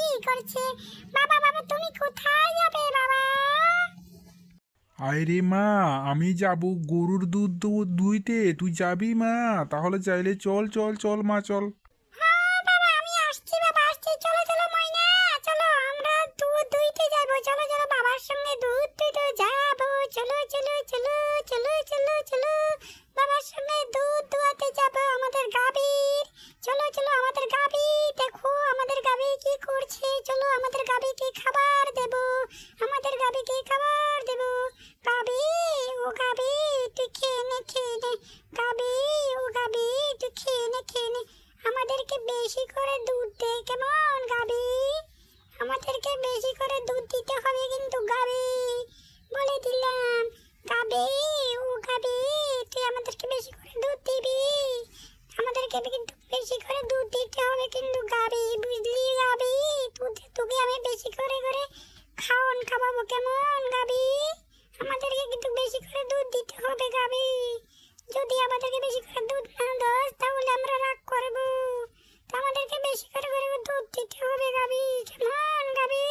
কি করছে? বাবা বাবা, তুমি কোথায় যাবে, বাবা? মা, আমি যাব গরুর দুধ দুইতে, তুই যাবি মা? তাহলে চাইলে চল চল চল মা, চল। বেশি করে দুধ দে, কেমন গাবি? আমাদেরকে বেশি করে দুধ দিতে হবে কিন্তু গাবি, বলে দিলাম। গাবি, ও গাবি, তুই আমাদেরকে বেশি করে দুধ দিবি? আমাদেরকে কিন্তু বেশি করে দুধ দিতে হবে কিন্তু গাবি, বুঝলি গাবি? তোকে তোকে আমি বেশি করে করে খাওয়ান খাওয়াবো, কেমন গাবি? আমাদেরকে কিন্তু বেশি করে দুধ দিতে হবে গাবি। যদি আমাদেরকে বেশি করে দুধ না দাস তাহলে আমরা রাগ করব তো আমাদেরকে বেশি করে করে দুধ দিতে হবে গাবি কেমন গাবি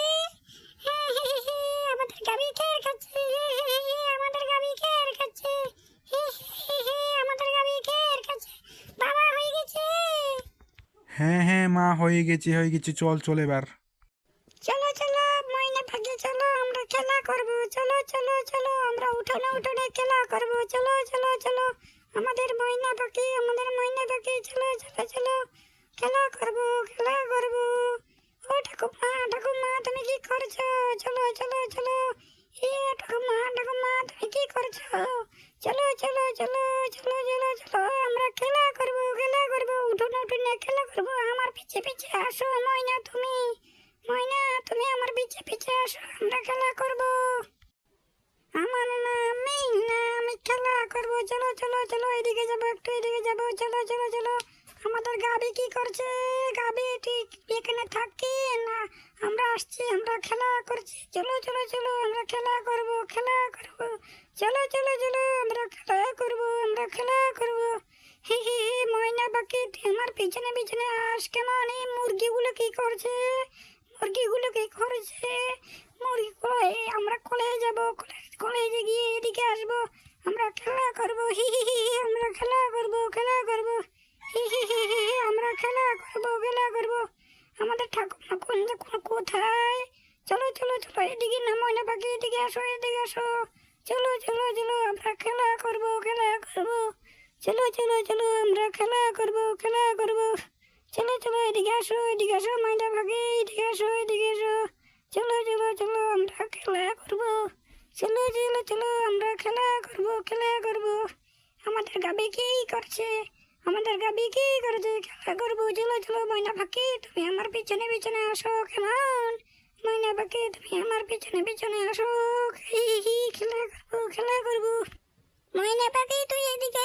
হ্যাঁ হ্যাঁ হ্যাঁ আমাদের গাবি খেয়ে খাচ্ছে হ্যাঁ হ্যাঁ হ্যাঁ আমাদের গাবি খেয়ে খাচ্ছে হ্যাঁ হ্যাঁ হ্যাঁ আমাদের গাবি খেয়ে খাচ্ছে বাবা হয়ে গেছে হ্যাঁ হ্যাঁ মা হয়ে গেছে হয়ে গেছে চল চল এবার চলো চলো ময়না পাখি চলো আমরা খেলা করব চলো চলো চলো আমরা উঠোনে উঠোনে খেলা করব চলো চলো চলো আমাদের ময়না পাখি আমাদের ময়না পাখি চলো চলো চলো খেলা করব খেলা করব ও ঠাকুমা ঠাকুমা তুমি কি করছ চলো চলো চলো এ ঠাকুমা ঠাকুমা তুমি কি করছ চলো চলো চলো পিছে পিছে আসো, ময়না, তুমি। ময়না, তুমি আমার পিছে পিছে আসো, আমরা খেলা করব। আমার নাম মিনা, আমি খেলা করব। চলো চলো চলো, এদিকে যাব, একটু এদিকে যাব। চলো চলো চলো। আমাদের গাবি কি করছে? গাবি ঠিক এখানে থাকি না। আমরা আসছি, আমরা খেলা করছি। চলো চলো চলো, আমরা খেলা করব খেলা করব। চলো চলো চলো, আমরা খেলা করব, আমরা খেলা করব। হি হি তুই আমার পিছনে পিছনে আস কেমন? এই মুরগিগুলো কি করছে? মুরগিগুলো কি করছে? মুরগি আমরা কলেজে যাব কলেজে গিয়ে এদিকে আসব। আমরা খেলা করব। হি হি হি আমরা খেলা করব খেলা করব। হি হি হি হি আমরা খেলা করব খেলা করব। আমাদের ঠাকুমা কোন কোথায়? চলো চলো চলো, এদিকে না ময়না পাখি এদিকে আসো এদিকে আসো। চলো চলো চলো, আমরা খেলা করব খেলা করব। চলো চলো চলো, আমরা খেলা করব খেলা করব। চলো চলো, এদিকে আসো এদিকে আসো ময়না পাখি এদিকে আসো এদিকে আসো। চলো চলো চলো, আমরা খেলা করব। চলো চলো চলো, আমরা খেলা করব খেলা করব। আমাদের গাবি কি করছে? আমাদের গাবি কি করছে? খেলা করব, চলো চলো ময়না পাখি তুমি আমার পিছনে পিছনে আসো, কেমন? ময়না পাখি তুমি আমার পিছনে পিছনে আসো। খেলা করব খেলা করব। ময়না পাখি তুই এদিকে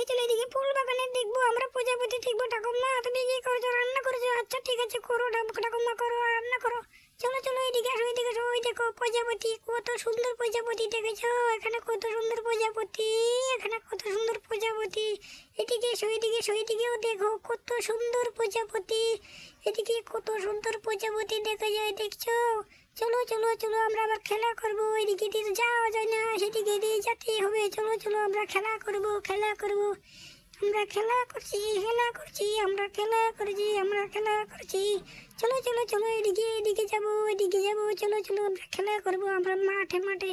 এদিকে চল এদিকে ফুল বাগানে দেখব, আমরা প্রজাপতি দেখব, ঠাকুমা, তুমি কি করছ? রান্না করছ? আচ্ছা ঠিক আছে, করো, ঠাক- ঠাকুমা, করো, রান্না করো। চলো চলো, এদিকে আসো এদিকে আসো। ওই দেখো প্রজাপতি, কত সুন্দর প্রজাপতি দেখেছ? এখানে কত সুন্দর প্রজাপতি, এখানে কত সুন্দর প্রজাপতি। এদিকে এসো, এদিকে দেখো কত সুন্দর প্রজাপতি। এদিকে কত সুন্দর প্রজাপতি দেখা যায়, দেখছ? চলো চলো চলো, আমরা আবার খেলা করব। এদিকে দিয়ে যাওয়া যায় না, সেদিকে দিয়ে যেতেই হবে। চলো চলো, আমরা খেলা করব, খেলা করব। আমরা খেলা করছি খেলা করছি, আমরা খেলা করছি, আমরা খেলা করছি। চলো চলো চলো, এদিকে এদিকে যাব এদিকে যাব, চলো চলো, আমরা খেলা করব, আমরা মাঠে মাঠে,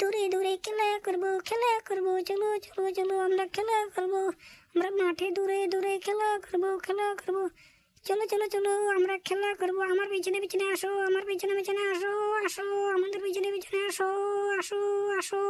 দূরে দূরে খেলা করব খেলা করব, চলো চলো চলো, আমরা খেলা করব, আমরা মাঠে, দূরে দূরে খেলা করব খেলা করব। চলো চলো চলো, আমরা খেলা করব, আমার পিছনে পিছনে আসো, আমার পিছনে পিছনে আসো আসো, আমাদের পিছনে পিছনে আসো আসো আসো।